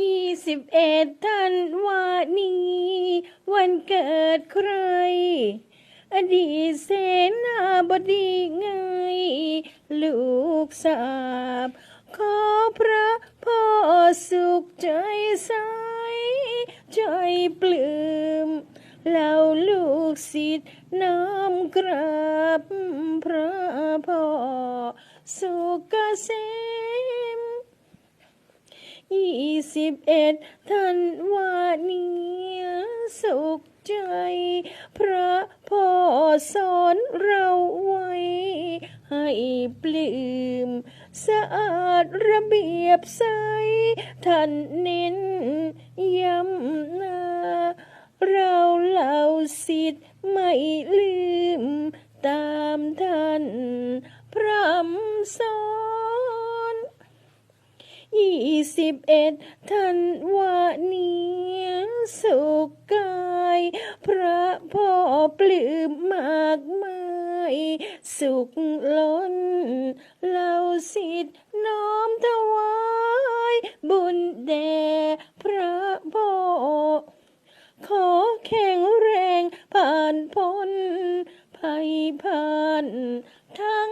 ยี่สิบเอ็ดธันวานี้ วันเกิดใคร อดีตเสนาบดีไง ลูกสาบ ขอพระพ่อสุขใจใสใจปลื้มเหล่าลูกศิษย์น้อมกราบพระพ่อสุขเกษม ยี่สิบเอ็ดธันวานี้สุขใจ พระพ่อสอนเราไว้ ให้ปลื้มสะอาดระเบียบใสท่านเน้นย้ำหนาเราเหล่าสิทธิ์ไม่ลืมตามท่านพรำส ยี่สิบเอ็ดธันวานี้สุขกาย พระพ่อปลื้มมากมาย สุขล้นเหล่าสิทธิ์น้อมถวาย บุญแด่พระพ่อขอแข็งแรงผ่านพ้นภัยผ่านทั้ง